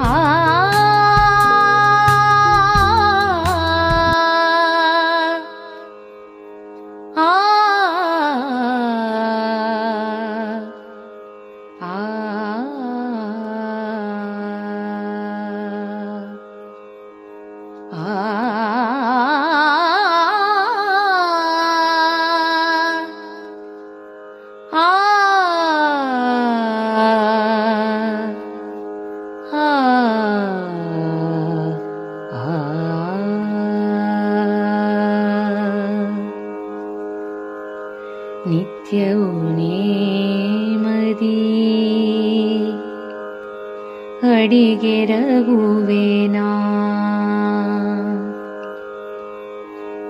ಆ ನಿತ್ಯವೂ ನೇಮದಿ ಅಡಿಗೆರಗುವೆನಾ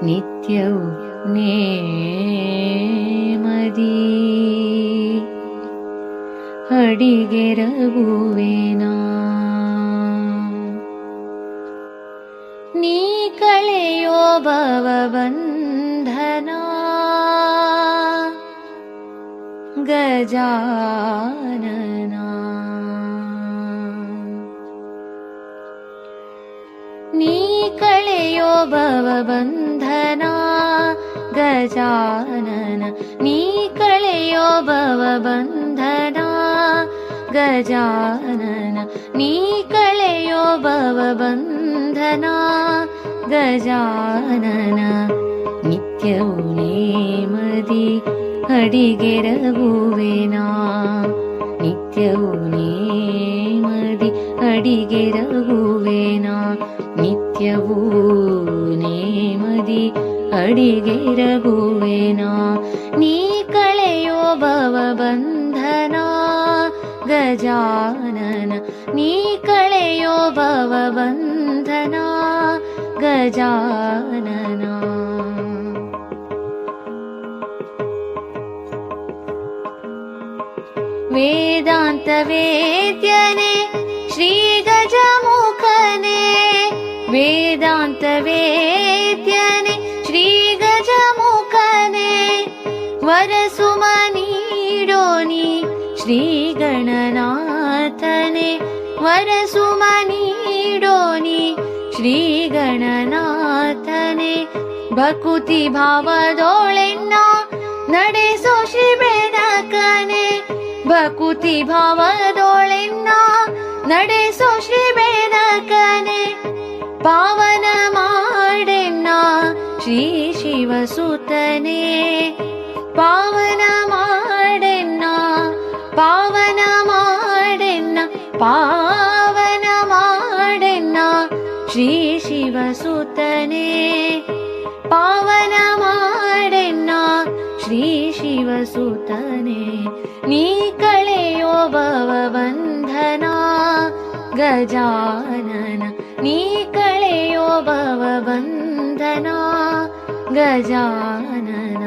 ನಿತ್ಯವೂ ನೇಮದಿ ಅಡಿಗೆರಗುವೆನಾ ನೀ. ಕಳೆಯೋ ಭವ गजानना। नीकळयो भवबन्धना गजानन। गजानननीकलयो भवबन्धना गजानन। गजानननीकलयो भवबन्धना गजानन। नित्यौ नित्यमुनेमदि ಕಳೆಯೋ ಭವ ಬಂಧನ ಗಜಾನನ ನಿತ್ಯವೂ ನೇಮದಿ ಅಡಿಗೆರಗುವೆನಾ ನಿತ್ಯವೂ ನೇಮದಿ ಅಡಿಗೆರಗುವೆನಾ ನಿತ್ಯವೂ ನೇಮದಿ ಅಡಿಗೆರಗುವೆನಾ ನೀ ಕಳೆಯೋ ಭವ ಬಂಧನ ಗಜಾನನ ನೀ ಕಳೆಯೋ ಭವ ಬಂಧನ ಗಜಾನನ ವರಸುಮ ನೀಡೋನಿ ಶ್ರೀ ಗಣನಾಥನೆ ವರಸುಮ ನೀಡೋನಿ ಶ್ರೀ ಗಣನಾಥನೆ ಭಕುತಿ ಭಾವದೋಳೆನ್ನ ನಡೆಸೋ ಶ್ರೀ ಬೆನಕನೆ ಭಕುತಿ ಭಾವದೋಳೆನ್ನ ನಡೆಸೋ ಶ್ರೀ ಬೆನಕನೆ ಪಾವನ ಮಾಡೆನ್ನ ಶ್ರೀ ಶಿವಸುತನೆ ಪಾವನ ಮಾಡೆನ್ನ ಪಾವನ ಮಾಡೆನ್ನ ಪಾವನ ಮಾಡೆನ್ನ ಶ್ರೀ ಶಿವಸುತನೆ ಪಾವನ ಮಾಡೆನ್ನ ಶ್ರೀ ಶಿವಸುತನೆ ನೀ ಕಳೆಯೋ ಭವಬಂಧನ ಗಜಾನನ. ನೀ ಕಳೆಯೋ ಭವಬಂಧನ ಗಜಾನನ.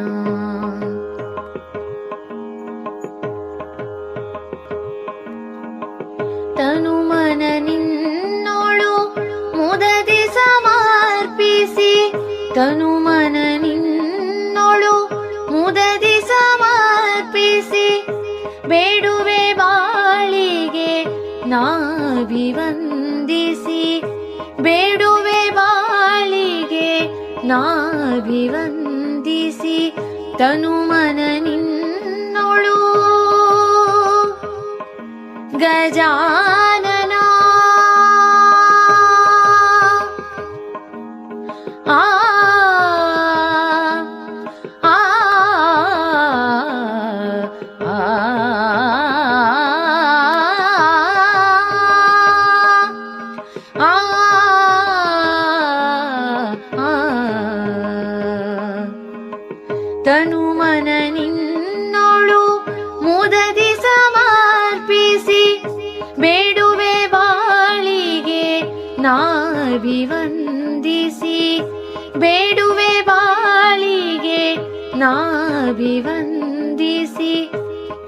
ತನು ಮನ ನಿನ್ನೋಳು ಮುದದಿ ಸಮರ್ಪಿಸಿ, ತನು ಬೇಡುವೆ ಬಾಳಿಗೆ ನಾಭಿವಂದಿಸಿ ಬೇಡುವೆ ಬಾಳಿಗೆ ನಾಭಿವಂದಿಸಿ ತನು ಮನ ನಿನ್ನೋಳು ಗಜಾನನ ತನು ಮನ ನಿನ್ನೋಳು ಮುದದಿ ಸಮರ್ಪಿಸಿ ಬೇಡುವೆ ಬಾಳಿಗೆ ನಾಭಿವಂದಿಸಿ ಬೇಡುವೆ ಬಾಳಿಗೆ ನಾಭಿವಂದಿಸಿ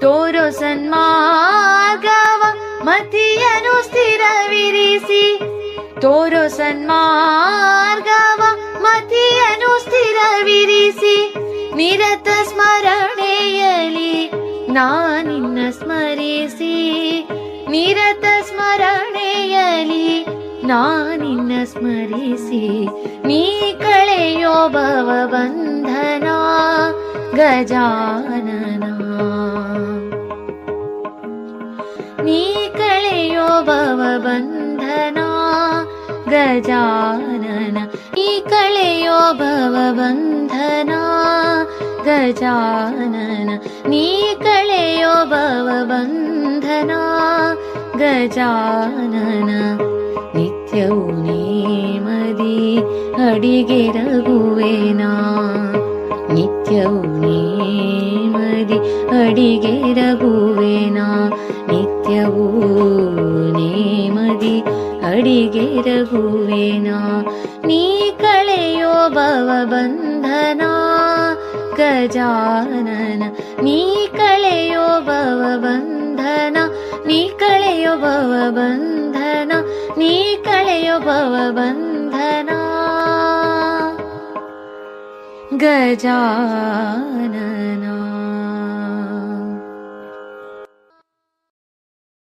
ತೋರೋ ಸನ್ಮಾರ್ಗವ ಮತಿಯನು ಸ್ಥಿರವಿರಿಸಿ ತೋರೋ ಸನ್ಮಾರ್ಗವ ಮತಿಯನು ಸ್ಥಿರವಿರಿಸಿ ನಿರತ ಸ್ಮರಣೆಯಲಿ ನಾನಿನ್ನ ಸ್ಮರಿಸಿ ನಿರತ ಸ್ಮರಣೆಯಲಿ ನಾನಿನ್ನ ಸ್ಮರಿಸಿ ನೀ ಕಳೆಯೋ ಭವ ಬಂಧನ ಗಜಾನನ ನೀ ಕಳೆಯೋ ಭವ ಬಂಧನ ಗಜಾನನ, ಈ ಕಳೆಯೋ ಭವ ಬಂಧನ ಗಜಾನನ ನೀ ಕಳೆಯೋ ಭವ ಬಂಧನ ಗಜಾನನ, ನಿತ್ಯವೂ ನೇಮದಿ ಅಡಿಗೆ ರಘುವೇನಾ ನಿತ್ಯವೂ ನೇಮದಿ ಅಡಿಗೆರಗುವೆನಾ ನಿತ್ಯವೂ ಅಡಿಗೆ ರಘುವೇನಾ ನೀ ಕಳೆಯೋ ಭವ ಬಂಧನ? ಗಜಾನನ, ನೀ ಕಳೆಯೋ ಭವ ಬಂಧನ? ನೀ ಕಳೆಯೋ ಭವ ಬಂಧನ? ನೀ ಕಳೆಯೋ ಭವ ಬಂಧನ? ಗಜಾನನ.